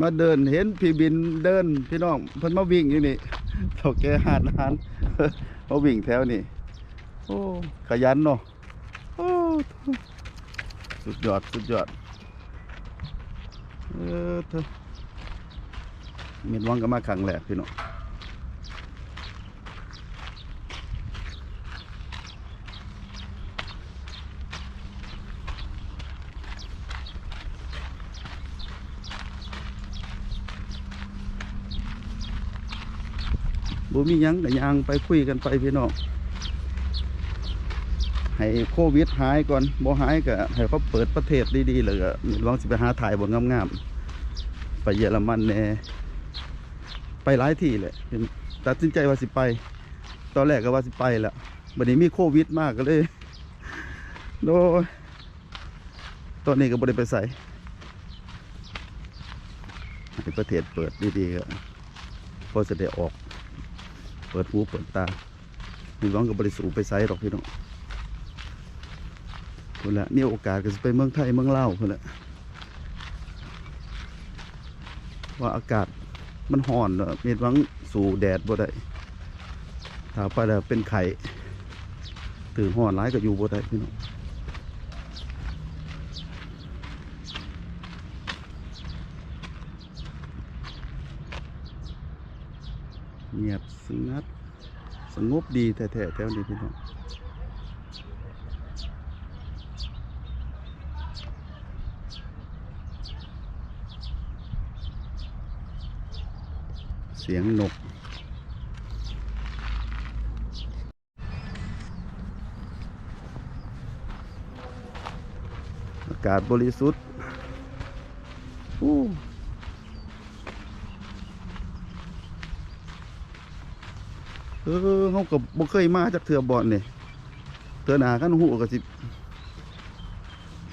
มาเดินเห็นพี่บินเดินพี่น้องเพิ่นมาวิ่งอยู่นี่เฒ่าแก่หาดอาหารมาวิ่งแถวนี่โอ้ขยันเนาะโอ้สุดยอดสุดยอดเออเธอเมียนวังก็มาขังแหลกพี่น้อง บ่มียังก็ย่างไปคุยกันไปพี่น้องให้โควิดหายก่อนบ่หายก็ให้เขาเปิดประเทศดีๆเลยก็เมียนวังสิไปหาถ่ายบ่งามๆไปเยอรมันแน่ไปหลายที่แหละตัดสินใจว่าสิไป ตอนแรกก็ว่าสิไปแหละบัดนี้มีโควิดมากก็เลยโดยตอนนี้ก็บ่ได้ไปใส่ให้ประเทศเปิดดีๆก็พอจะได้ออก เปิดหูเปิดตามีหวังกับบริสูไปไซหรอกพี่น้องคนละนี่โอกาสก็จะไปเมืองไทยเมืองเล่าคนละว่าอากาศมันห่อนเนอะมีหวังสู่แดดบ่ได้ถ้าไปแล้วเป็นไข่ตื่นห่อนร้ายก็อยู่บ่ได้พี่น้องเงียบสงัด ส งบดีแท้ๆแถวนี้พี่น้องเสียงนกอากาศบริสุทธิ์อู้เออ เขากับบ่เคยมาจากเถื่อบ่อนเนี่ยเถื่อหนากันหูก็สิ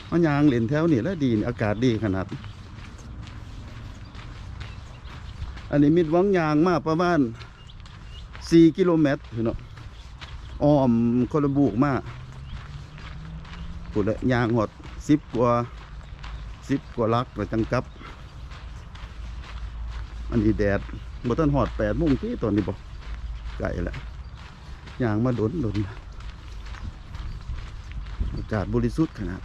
มันยางเล่นแถวนี่แล้วดีนี่อากาศดีขนาด อันนี้มิดวังยางมากประมาณ4กิโลเมตรเนาะอ้อมคนลบุกมาพูดยยางหดสิบกว่าสิบกว่าลักแล้วจังกับ อันนี้แดดบ่ทันหอดแปดโมงที่ตอนนี้บ่ไก่แล้ว อย่างมาดนดนอากาศบริสุทธิ์ขนาด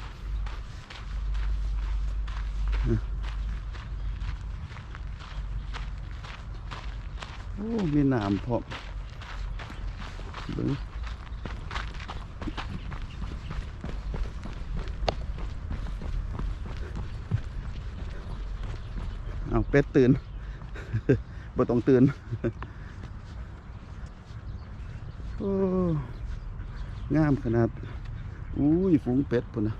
โอ้มีน้ำพร้อมเบิ่งเอาเป็ดตื่นบ่ต้องตื่น งามขนาด อุ้ยฝูงเป็ดพุ่นนะ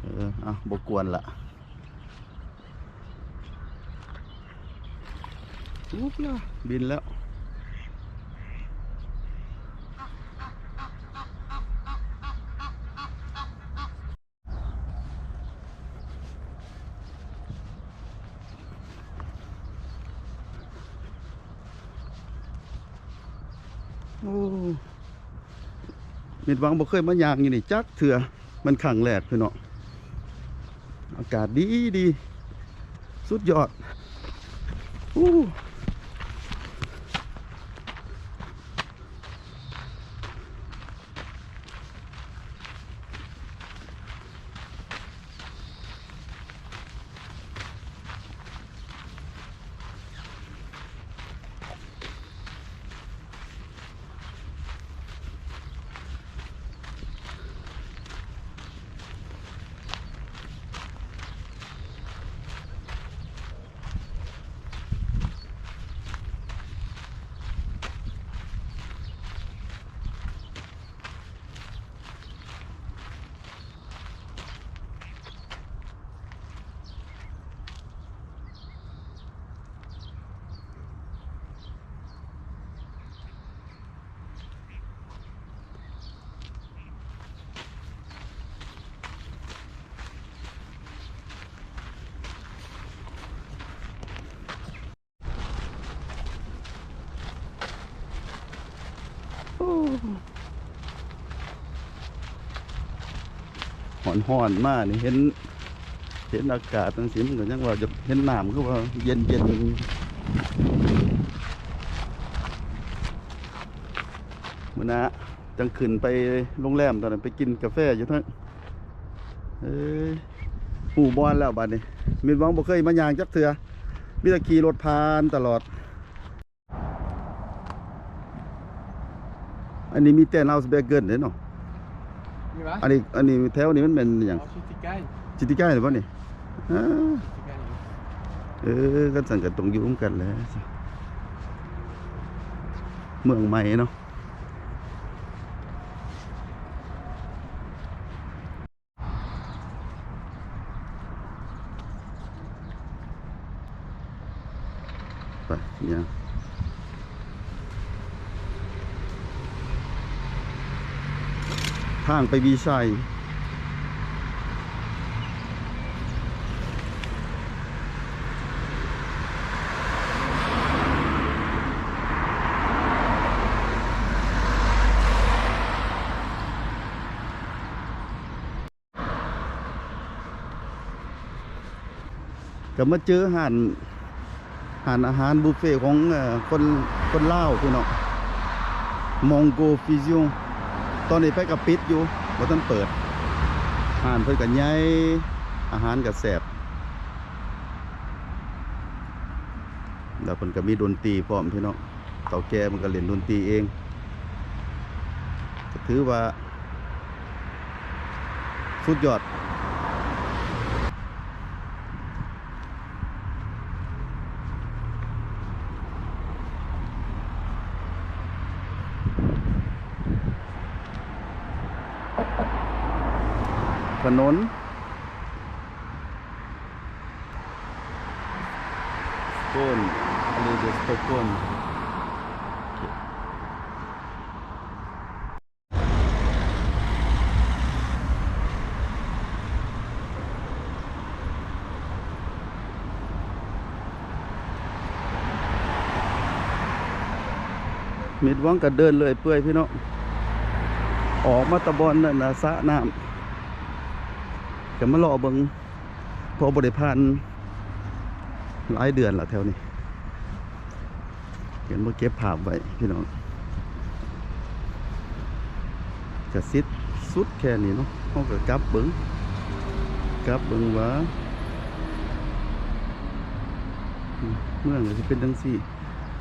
เอออะบกวนละอุ๊บละบินแล้ว โอ้ มิดวังบ่เคยมายางอยู่นี่จักเถื่อมันขังแหลกพี่เนาะอากาศดีดี สุดยอดอู้ หอนหอนมากนี่เห็น เห็นอากาศตั้งสิมันก็ยังว่าจะเห็นน้ำก็ว่าเย็นเย็นมื่อนะจังขึ้นไปโรงแรมตอนนั้นไปกินกาแฟอยู่ทั้งเอ้ยหูบอนแล้วบัดนี้มีหวังบ่เคยมายางจักเถื่อมีต่ขี่รถผ่านตลอด อันนี้มีแต่นเอาสเบเกิลเด้เนาะนี่วะอันนี้อันนี้แถวนี้มันเป็นอย่างอ๋อชิติใกล้จิตติใกล้หรือเปล่านี่อ้าชิติใกล้เออกันสั่งกันตรงอยู่ร่วมกันแหล้ว เมืองใหม่เนาะไปเนี่ย ทางไปวีชัยก็มาเจอหานหานอาหารบุฟเฟ่ของคนคนลาวพี่น้องมองโกฟิซิอง ตอนนี้ไปกับปิดอยู่บ่ทันเปิดหานเพิ่นก็ใหญ่อาหารก็แซ่บแล้วเพิ่นก็มีดนตรีพร้อมพี่น้องเต่าแก่มันก็เล่นดนตรีเองถือว่า สุดยอด นนสโกนอันนี้คือสโตกนมิดหวังก็เดินเลยเปื่อยพี่น้องออกมาตะบอนนั่นนะสระน้ำ ก็มารอเบิงพอบริพานหลายเดือนละแถวนี้เห็นว่าเก็บภาพไว้พี่น้องกระซิดสุดแค่นี้เนาะเขาก็กลับเบิงกลับเบิงว่าเมืองก็จะเป็นจังซี่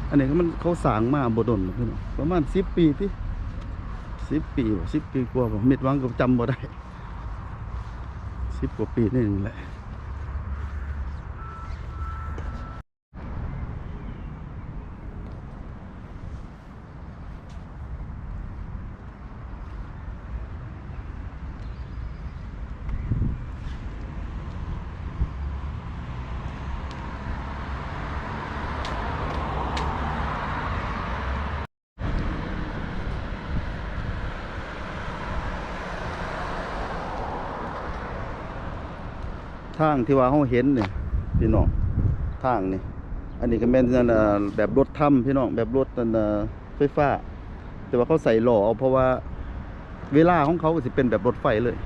อันนี้ก็มันเขาสางมาบดนพี่น้องประมาณสิบปีที่สิบปีสิบปีกว่าบ่มิดวังก็จำบ่ได้ สิบกว่าปีนี่เองแหละ ทางที่ว่าเขาเห็นเนี่ยพี่น้องทางนี่อันนี้ก็แม่นนั่นน่ะแบบรถถ้ำพี่น้องแบบรถนั่นน่ะไฟฟ้า แต่ว่าเขาใส่หล่อเอาเพราะว่าเวลาของเขาก็จะเป็นแบบรถไฟเลย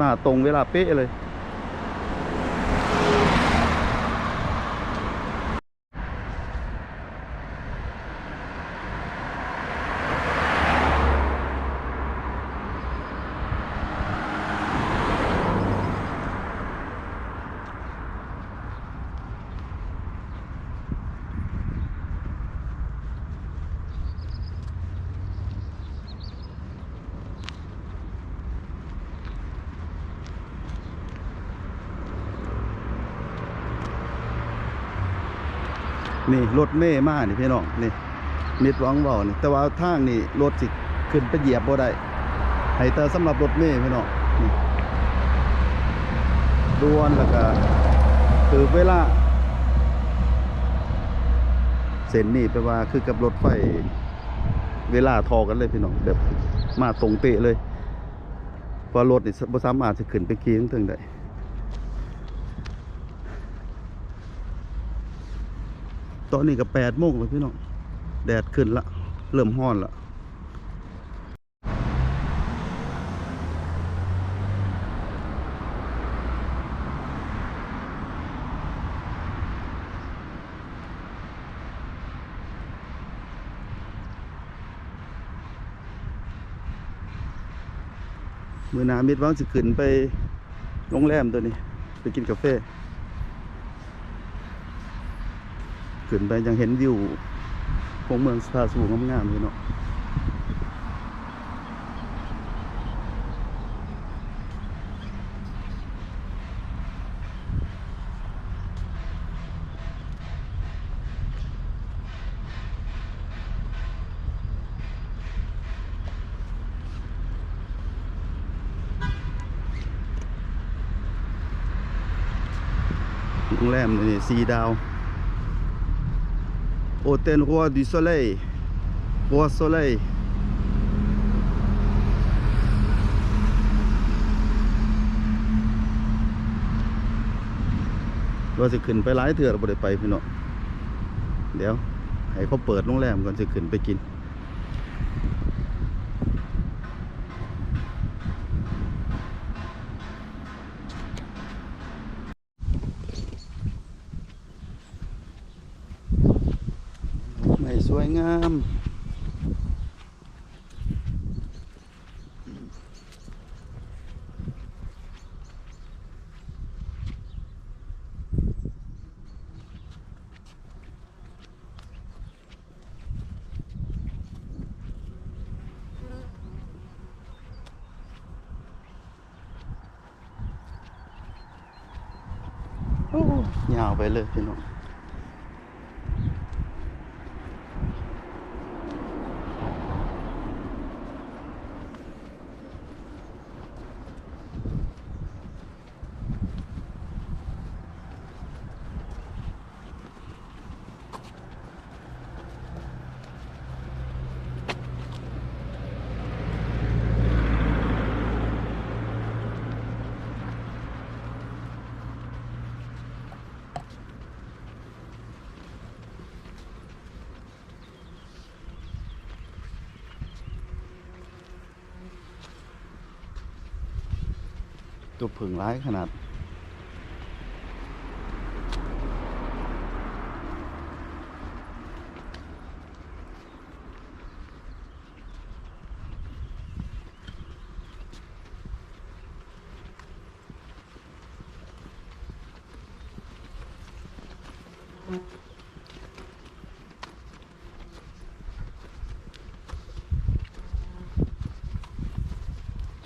มาตรงเวลาเป๊ะเลย นี่รถเม่มานี่พี่น้องนี่มิดหวังเบานี่แต่ว่าทางนี่รถสิขึ้นไปเหยียบบ่ได้ให้แต่สำหรับรถเม่พี่น้องนี่ดวนแล้วก็คือเวลาเส้นนี่แปลว่าคือกับรถไฟเวลาทอกันเลยพี่น้องแบบมาตรงเตะเลยเพราะรถนี่บ่สามารถจะขึ้นไปขี่ถึงได้ ตอนนี้ก็แปดโมงแล้วพี่น้องแดดขึ้นละ เริ่มห้อนละมือนามิดว่างจะขึ้นไปโรงแรมตัวนี้ ไปกินกาแฟ ขึ้นไปยังเห็นวิวของเมืองสตาสูงงามๆอยู่เนาะโรงแรมนี่สีดาว โอเทลรัวดูโซเลย์รัวโซเลย์ว่าจะขึ้นไปหลายเถื่อเราบ่ไไปพี่น้องเดี๋ยวให้เขาเปิดโรงแรมก่อนจะขึ้นไปกิน ไม่สวยงาม โอ้ ยาวไปเลยพี่น้อง ตัวผึ่งร้ายขนาด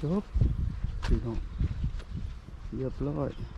จบพี่ Your blood.